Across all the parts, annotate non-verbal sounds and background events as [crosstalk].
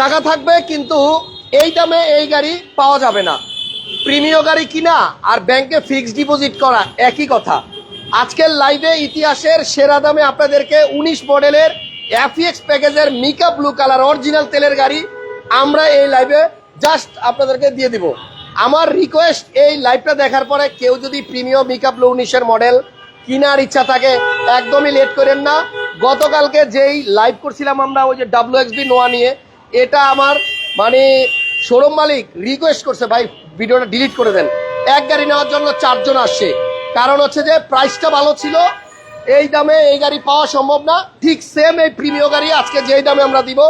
টাকা থাকবে, কিন্তু এই দামে এই গাড়ি পাওয়া যাবে না। প্রিমিয় গাড়ি কিনা আর ব্যাংকে ফিক্সড ডিপোজিট করা একই কথা। আজকের লাইভে ইতিহাসের সেরা দামে আপনাদেরকে উনিশ মডেলের এফিএক্স প্যাকেজের মিকা ব্লু কালার অরিজিনাল তেলের গাড়ি আমরা এই লাইভে জাস্ট আপনাদেরকে দিয়ে দিব। আমার রিকোয়েস্ট এই লাইভটা দেখার পরে কেউ যদি প্রিমিয় মিকা ব্লু উনিশের মডেল কেনার ইচ্ছা থাকে, একদমই লেট করেন না। গতকালকে যেই লাইভ করছিলাম আমরা, ওই যে ডাব্লিউ এক্সবি নোয়া নিয়ে এটা আমার মানে শোরুম মালিক রিকোয়েস্ট করছে, ভাই, ভিডিওটা ডিলিট করে দেন। এক গাড়ি নেওয়ার জন্য চারজন আসছে। কারণ হচ্ছে যে প্রাইসটা ভালো ছিল, এই দামে এই গাড়ি পাওয়া সম্ভব না। ঠিক সেম এই প্রিমিয় গাড়ি, আজকে যেই দামে আমরা দিব,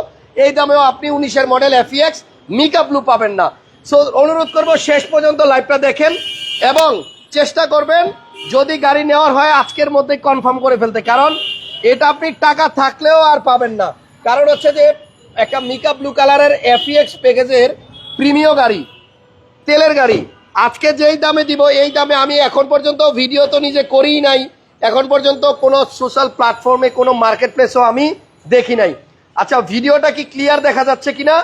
এই দামেও আপনি উনিশের মডেল এফিএক্স মিকা ব্লু পাবেন না। সো অনুরোধ করব, শেষ পর্যন্ত লাইভটা দেখেন এবং চেষ্টা করবেন, যদি গাড়ি নেওয়ার হয়, আজকের মধ্যে কনফার্ম করে ফেলতে। কারণ, এটা আপনি টাকা থাকলেও আর পাবেন না। কারণ হচ্ছে যে একটা মিকা ব্লু কালারের এফিএক্স প্যাকেজের প্রিমিয় গাড়ি, তেলের গাড়ি। আজকে যেই দামে দিব, এই দামে আমি এখন পর্যন্ত ভিডিও তো নিজে করিই নাই। এখন পর্যন্ত কোনো সোশ্যাল প্ল্যাটফর্মে কোনো মার্কেট প্লেসও আমি দেখি নাই। আচ্ছা ভিডিওটা কি ক্লিয়ার দেখা যাচ্ছে কিনা?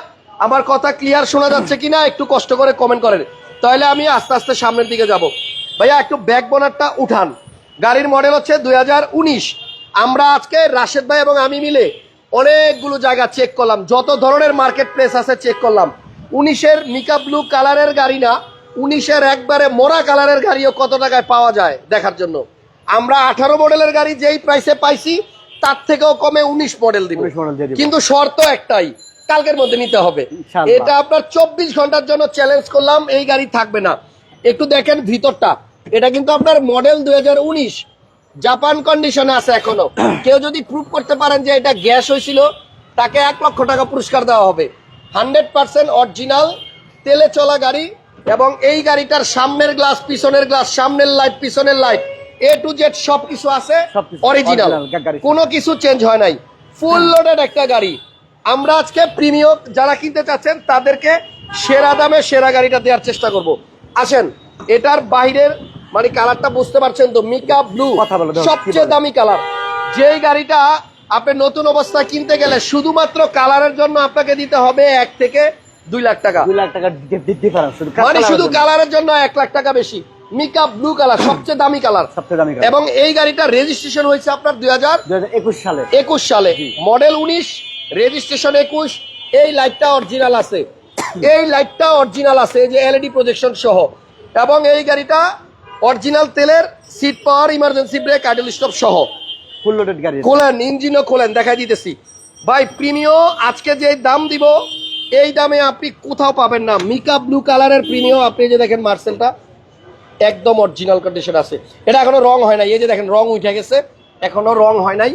আমার কথা ক্লিয়ার শোনা যাচ্ছে কিনা? একটু কষ্ট করে কমেন্ট করেন। তাহলে আমি আস্তে আস্তে সামনের দিকে যাব। ভাইয়া, একটু ব্যাক বোনারটা উঠান। গাড়ির মডেল হচ্ছে দুই হাজার উনিশ। আমরা আজকে রাশেদ ভাই এবং আমি মিলে অনেকগুলো জায়গা চেক করলাম। যত ধরনের মার্কেট প্লেস আছে চেক করলাম। উনিশের মিকা ব্লু কালারের গাড়ি না উনিশের একবারে মোরা কালারের গাড়িও কত টাকায় পাওয়া যায় দেখার জন্য। আমরা আঠারো মডেলের গাড়ি যেই প্রাইসে পাইছি তার থেকেও কমে উনিশ মডেল দিব। 19 model দিয়ে দিব। কিন্তু শর্ত একটাই কালকের মধ্যে নিতে হবে। এটা আপনার চব্বিশ ঘণ্টার জন্য চ্যালেঞ্জ করলাম এই গাড়ি থাকবে না। একটু দেখেন ভিতরটা। এটা কিন্তু আপনার মডেল দুই হাজার উনিশ। জাপান কন্ডিশনে আছে এখনও। [clears throat] কেউ যদি প্রুভ করতে পারেন যে এটা গ্যাস হয়েছিল তাকে এক লক্ষ টাকা পুরস্কার দেওয়া হবে। হান্ড্রেড পার্সেন্ট অরিজিনাল তেলে চলা গাড়ি এবং এই গাড়িটার সামনের গ্লাস পিছনের গ্লাস সামনের লাইট পিছনের লাইট এ টু জেড সবকিছু আছে অরিজিনাল কোনো কিছু চেঞ্জ হয় নাই। ফুল লোডেড একটা গাড়ি। আমরা আজকে প্রিমিয়ম যারা কিনতে চাচ্ছেন তাদেরকে সেরা দামে সেরা গাড়িটা দেওয়ার চেষ্টা করব। আসেন এটার বাইরের মানে কালারটা বুঝতে পারছেন তো মিকা ব্লু কথা বলো, সবচেয়ে দামি কালার। যেই গাড়িটা আপনি নতুন অবস্থায় কিনতে গেলে শুধুমাত্র কালারের জন্য আপনাকে দিতে হবে এক থেকে দুই লাখ টাকা। দুই লাখ টাকা মানে শুধু কালারের জন্য এক লাখ টাকা বেশি। মিকা ব্লু কালার সবচেয়ে দামি কালার। সবচেয়ে দামি। এবং এই গাড়িটা রেজিস্ট্রেশন হয়েছে আপনার দুই হাজার দুই হাজার একুশ সালে। একুশ সালে। মডেল উনিশ রেজিস্ট্রেশন একুশ। এই লাইটটা অরিজিনাল আছে। [coughs] এই লাইটটা অরিজিনাল আছে এই যে এলইডি প্রজেকশন সহ। এবং এই গাড়িটা অরিজিনাল তেলের seat power emergency brake idle stop সহ। ফুল লোডেড গাড়ি খোলেন ইঞ্জিনও খোলেন দেখাই দিতেছি। ভাই প্রিমিও আজকে যে দাম দিব এই দামে আপনি কোথাও পাবেন না। মিকা ব্লু কালারের প্রিমিও আপনি যে দেখেন মার্সেলটা একদম অরিজিনাল কন্ডিশন আছে। এটা এখনও রং হয় নাই। এই যে দেখেন রং উঠে গেছে। এখনও রং হয় নাই।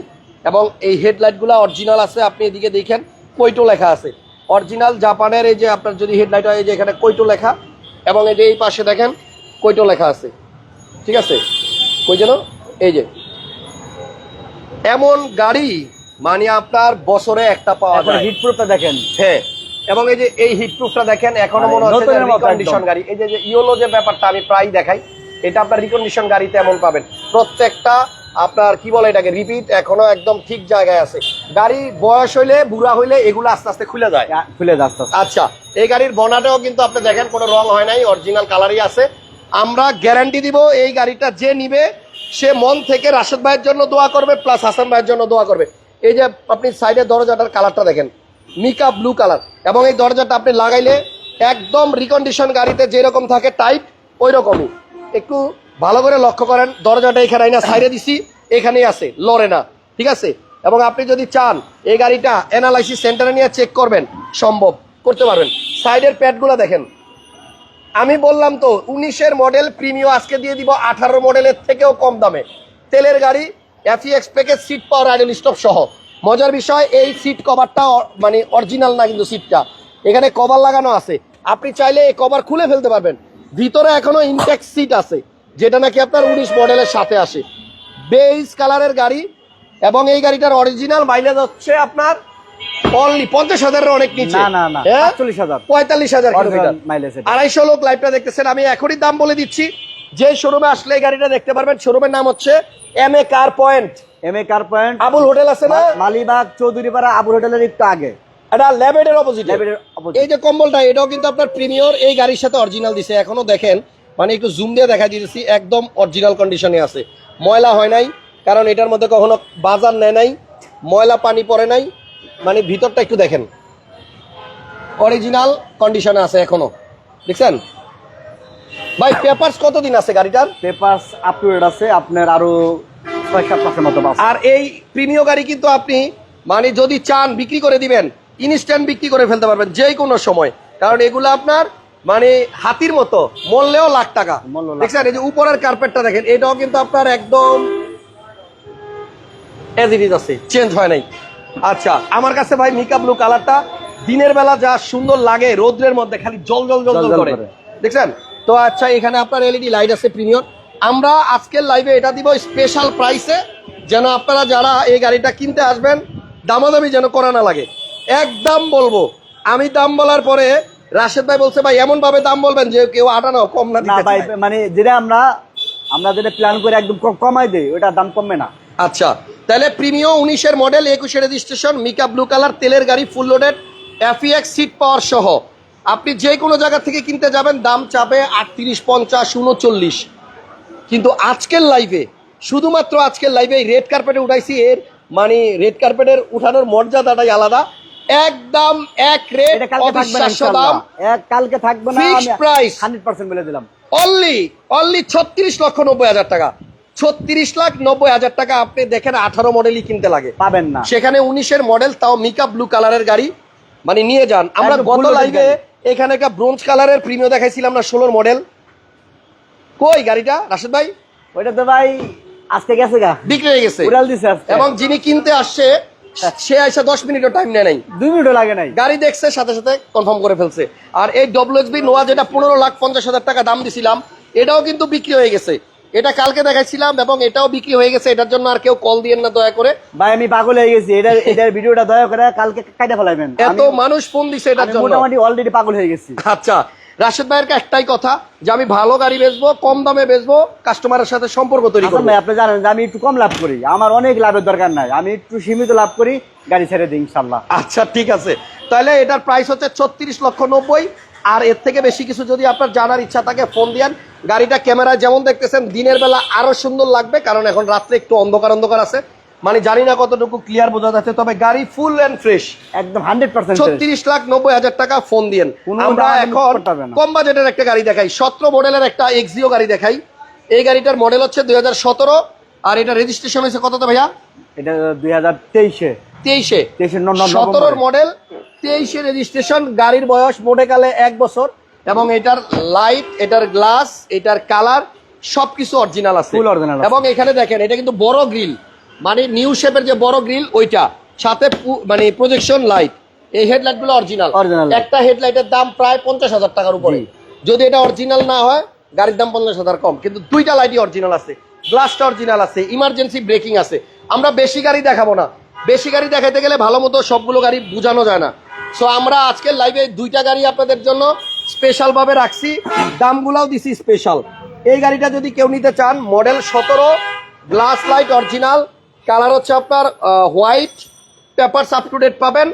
এবং এই হেডলাইটগুলো অরিজিনাল আছে। আপনি এদিকে দেখেন কৈটো লেখা আছে। অরিজিনাল জাপানের এই যে আপনার যদি হেডলাইট হয় এই যে এখানে কৈটো লেখা। এবং এই যে এই পাশে দেখেন কৈটো লেখা আছে। ঠিক আছে? কই যেন? এই যে। এমন গাড়ি মানে আপনার বছরে একটা পাওয়া যায়। হিট প্রুফটা দেখেন। হ্যাঁ। এবং এই যে এই হিট প্রুফটা দেখেন এখনও মনে হচ্ছে রিকন্ডিশন একদম। গাড়ি। এই যে যে ইয়োলো যে ব্যাপারটা আমি প্রায় দেখাই এটা আপনার রিকন্ডিশন গাড়িতে এমন পাবেন। প্রত্যেকটা আপনার কি বলে এটাকে রিপিট এখনও একদম ঠিক জায়গায় আছে। গাড়ি বয়স হইলে বুড়া হইলে এগুলো আস্তে আস্তে খুলে যায়। খুলে যাচ্ছে আচ্ছা এই গাড়ির বনাটাও কিন্তু আপনি দেখেন কোনো রং হয় নাই অরিজিনাল কালারই আছে। আমরা গ্যারান্টি দিব এই গাড়িটা যে নিবে, সে মন থেকে রাশেদ ভাইয়ের জন্য দোয়া করবে প্লাস হাসান ভাইয়ের জন্য দোয়া করবে। এই যে আপনি সাইডের দরজাটার কালারটা দেখেন, মিকা ব্লু কালার এবং এই দরজাটা আপনি লাগাইলে একদম রিকন্ডিশন গাড়িতে যেরকম থাকে টাইট ওই রকমই একটু ভালো করে লক্ষ্য করেন, দরজাটা এখানে আইনা সাইডে দিছি, এখানেই আছে, লড়ে না, ঠিক আছে? এবং আপনি যদি চান, এই গাড়িটা অ্যানালাইসিস সেন্টারে নিয়ে চেক করবেন, সম্ভব, করতে পারবেন। সাইডের প্যাডগুলো দেখেন। আমি বললাম তো, উনিশের মডেল প্রিমিও আজকে দিয়ে দিব, আঠারো মডেলের থেকেও কম দামে। তেলের গাড়ি FX package seat power idle stop সহ। মজার বিষয়, এই সিট কভারটা মানে অরিজিনাল না কিন্তু সিটটা এখানে কভার লাগানো আছে। আপনি চাইলে এই কভার খুলে ফেলতে পারবেন। ভিতরে এখনও ইনটেক্স সিট আছে, যেটা নাকি আপনার উনিশ মডেলের সাথে আসে। বেইজ কালারের গাড়ি, এবং এই গাড়িটার অরিজিনাল মাইলেজ হচ্ছে আপনার অনলি পঞ্চাশ হাজারের অনেক নিচে। না, না, না, হ্যাঁ? 45,000 পঁয়তাল্লিশ হাজার Original কিলোমিটার। mileage এটা। আড়াইশো লোক লাইভটা দেখতেছেন আমি এখনই দাম বলে দিচ্ছি। যে শোরুমে আসলে এই গাড়িটা দেখতে পারবেন শোরুমের নাম হচ্ছে M A car point M A car point Abul hotel আছে না? মালিবাগ চৌধুরীপাড়া আবুর হোটেলের একটু আগে। এটা ল্যাবেডের অপোজিট ল্যাবেডের opposite। এই যে কম্বলটা এটাও কিন্তু আপনার প্রিমিয়র এই গাড়ির সাথে অরিজিনাল দিছে। এখনও দেখেন মানে একটু জুম দিয়ে দেখা দিতেছি একদম অরিজিনাল কন্ডিশনে আছে। ময়লা হয় নাই কারণ এটার মধ্যে কখনো বাজার নেয় নাই ময়লা পানি পড়ে নাই। মানে ভিতরটা একটু দেখেন। অরিজিনাল কন্ডিশনে আছে এখনও। দেখছেন? ভাই পেপারস কতদিন আছে গাড়িটার? পেপারস আপ টু ডেট আছে আপনার আরও ছয় সাত মাসের মতো আর এই প্রিমিয় গাড়ি কিন্তু আপনি মানে যদি চান বিক্রি করে দিবেন ইনস্ট্যান্ট বিক্রি করে ফেলতে পারবেন যে কোনো সময়। কারণ এগুলো আপনার মানে হাতির মতো মরলেও লাখ টাকা। দেখছেন? এই যে উপরের কার্পেটটা দেখেন এটাও কিন্তু আপনার একদম এজ ইট ইজ আছে। চেঞ্জ হয় নাই। আচ্ছা আমার কাছে ভাই মিকা ব্লু কালারটা দিনের বেলা যা সুন্দর লাগে রোদ্রের মধ্যে খালি জল জল জল জল করে। দেখছেন? তো আচ্ছা এখানে আপনার এলইডি লাইট আছে প্রিমিয়র আমরা আজকের লাইভে এটা দিব স্পেশাল প্রাইসে যেন আপনারা যারা এই গাড়িটা কিনতে আসবেন দামাদামি যেন করা না লাগে। একদম বলব। আমি দাম বলার পরে রাশেদ ভাই বলছে ভাই এমন ভাবে দাম বলবেন যে কেউ আটানো কম না ভাই মানে যেটা আমরা আমরা যেটা প্ল্যান করে একদম কমাই দেই ওটা দাম কমবে না। আচ্ছা তাহলে প্রিমিয়ম উনিশের মডেল একুশের রেজিস্ট্রেশন মিকা ব্লু কালার তেলের গাড়ি ফুল লোডেড এফিএক্স সিট পাওয়ার সহ। আপনি যে কোনো জায়গা থেকে কিনতে যাবেন দাম চাপে আটত্রিশ পঞ্চাশ উনচল্লিশ। কিন্তু আজকের লাইভে শুধুমাত্র আজকের লাইভে রেড কার্পেটে উঠাইছি এর মানে রেড কার্পেটের উঠানোর মর্যাদাটাই আলাদা। একদম এক রেট অবিশ্বাস্য দাম। এক কালকে থাকবে না। হান্ড্রেড পার্সেন্ট বলে দিলাম। অনলি অনলি ছত্রিশ লক্ষ নব্বই হাজার টাকা। ছত্রিশ লাখ নব্বই হাজার টাকা আপনি দেখেন আঠারো মডেলই কিনতে লাগে। পাবেন না। সেখানে উনিশের মডেল তাও মিকা ব্লু কালারের গাড়ি মানে নিয়ে যান। আমরা গত লাইভে এখানে একটা ব্রোঞ্জ কালারের প্রিমিয় দেখাইছিলাম না ষোলোর মডেল কই গাড়িটা? রাশেদ ভাই? ওইটা তো ভাই আজকে গেছে গা। বিক্রি হয়ে গেছে। উড়াল দিছে আজকে। এবং যিনি কিনতে আসছে সে এসে দশ মিনিটও টাইম নেয় নাই। দুই মিনিটও লাগে নাই। গাড়ি দেখছে সাথে সাথে কনফার্ম করে ফেলছে। আর এই ডব্লিউএসবি নোয়া যেটা পনেরো লাখ পঞ্চাশ হাজার টাকা দাম দিছিলাম এটাও কিন্তু বিক্রি হয়ে গেছে। এটা কালকে দেখাইছিলাম এবং এটাও বিক্রি হয়ে গেছে এটার জন্য আর কেউ কল দিয়েন না দয়া করে। ভাই আমি পাগল হয়ে গেছি। এটা এটার ভিডিওটা দয়া করে কালকে কাইটা ফেলাইবেন। এত মানুষ ফোন দিছে এটার জন্য। মোটামুটি অলরেডি পাগল হয়ে গেছি। আচ্ছা রাশেদ ভাইয়ের একটাই কথা যে আমি ভালো গাড়ি বেচবো কম দামে বেচবো কাস্টমারের সাথে সম্পর্ক তৈরি হাসান করব। আপনি জানেন যে আমি একটু কম লাভ করি। আমার অনেক লাভের দরকার নাই। আমি একটু সীমিত লাভ করি গাড়ি ছেড়ে দিই ইনশাল্লাহ আচ্ছা ঠিক আছে। তাহলে এটার প্রাইস হচ্ছে ছত্রিশ লক্ষ নব্বই আর এর থেকে বেশি কিছু যদি আপনার জানার ইচ্ছা থাকে ফোন দিয়ান। গাড়িটা ক্যামেরায় যেমন দেখতেছেন দিনের বেলা আরও সুন্দর লাগবে কারণ এখন রাত্রে একটু অন্ধকার অন্ধকার আছে। মানে জানি না কতটুকু ক্লিয়ার বোঝা যাচ্ছে তবে গাড়ি ফুল অ্যান্ড ফ্রেশ একদম হান্ড্রেড পার্সেন্ট ছত্রিশ লাখ নব্বই হাজার টাকা ফোন দিয়েন। আমরা এখন। কম বাজেটের একটা গাড়ি দেখাই সতেরো মডেলের একটা এক্সিও গাড়ি দেখাই। এই গাড়িটার মডেল হচ্ছে দুই হাজার সতেরো আর এটা রেজিস্ট্রেশন হয়েছে কততে ভাইয়া? এটা দুই হাজার তেইশে। তেইশে। সতেরোর মডেল তেইশে রেজিস্ট্রেশন গাড়ির বয়স মোটে কালে এক বছর। এবং এটার লাইট এটার গ্লাস এটার কালার সবকিছু অরিজিনাল আছে। Original এবং এখানে দেখেন এটা কিন্তু বড় গ্রিল মানে নিউ শেপের যে বড় গ্রিল ওইটা। সাথে মানে প্রজেকশন লাইট এই হেডলাইটগুলো অরিজিনাল। একটা হেডলাইটের দাম প্রায় পঞ্চাশ হাজার টাকার উপরে। যদি এটা অরিজিনাল না হয় গাড়ির দাম পঞ্চাশ হাজার কম। কিন্তু দুইটা লাইটই অরিজিনাল আছে। গ্লাসটা অরিজিনাল আছে। ইমার্জেন্সি ব্রেকিং আছে। আমরা বেশি গাড়ি দেখাবো না। বেশি গাড়ি দেখাতে গেলে ভালো মতো সবগুলো গাড়ি বোঝানো যায় না। সো আমরা আজকের লাইভে দুইটা গাড়ি আপনাদের জন্য স্পেশাল ভাবে রাখছি। দামগুলাও দিছি স্পেশাল এই গাড়িটা যদি কেউ নিতে চান মডেল সতেরো গ্লাস লাইট অরিজিনাল কালার হচ্ছে আপনার white paper up to date পাবেন।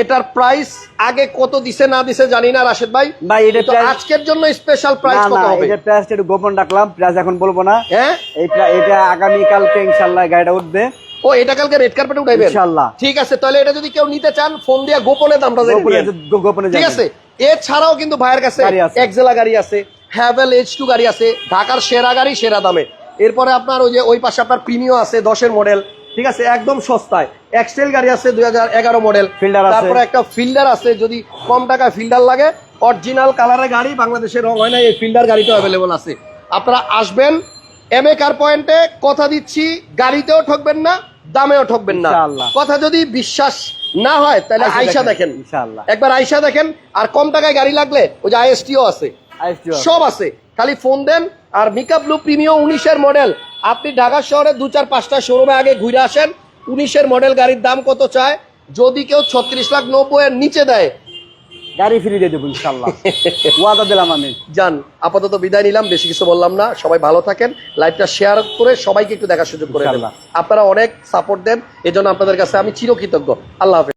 এটার প্রাইস আগে কত দিছে না দিছে জানি না রাশেদ ভাই। ভাই এটা তো আজকের জন্য স্পেশাল প্রাইস কত হবে? এটা প্রাইসটা একটু গোপন রাখলাম প্রাইস এখন বলব না। হ্যাঁ? এটা এটা আগামী কালকে ইনশাল্লাহ গাড়িটা উঠবে। ও এটা কালকে রেড কার্পেটে উঠাইবেন? ইনশাআল্লাহ। ঠিক আছে তাহলে এটা যদি কেউ নিতে চান ফোন দিয়ে গোপনে দামটা জেনে গোপনে ঠিক আছে? এছাড়াও কিন্তু ভাইয়ের কাছে। এক্সেলা গাড়ি আছে হ্যাভেল এইচ টু গাড়ি আছে ঢাকার সেরা গাড়ি সেরা দামে। এরপরে আপনার ওই যে ওই পাশে আপনার প্রিমিও আছে দশের মডেল ঠিক আছে? একদম সস্তায়। এক্সটেল গাড়ি আছে দুই হাজার এগারো মডেল ফিল্ডার তারপরে একটা ফিল্ডার আছে যদি কম টাকায় ফিল্ডার লাগে অরিজিনাল কালারের গাড়ি বাংলাদেশের রং হয় না এই ফিল্ডার গাড়িটাও অ্যাভেলেবল আছে। আপনারা আসবেন এম এ কার পয়েন্টে কথা দিচ্ছি গাড়িতেও ঠকবেন না দামেও ঠকবেন না। কথা যদি বিশ্বাস না হয় তাহলে আইসা দেখেন, একবার আয়সা দেখেন আর কম টাকায় গাড়ি লাগলে ওই যে আইএসটিও আছে। সব আছে। খালি ফোন দেন আর মিকা ব্লু প্রিমিও উনিশের মডেল আপনি ঢাকা শহরে দু চার পাঁচটা শোরুমে আগে ঘুরে আসেন উনিশের মডেল গাড়ির দাম কত চায়? যদি কেউ ছত্রিশ লাখ নব্বই এর নিচে দেয় গাড়ি ফ্রি দিয়ে দেবো ইনশাল্লাহ [laughs] ওয়াদা দিলাম আমি। যান আপাতত বিদায় নিলাম বেশি কিছু বললাম না সবাই ভালো থাকেন লাইভটা শেয়ার করে সবাইকে একটু দেখার সুযোগ করে আপনারা অনেক সাপোর্ট দেন এজন্য আপনাদের কাছে আমি চিরকৃতজ্ঞ। আল্লাহ হাফেজ।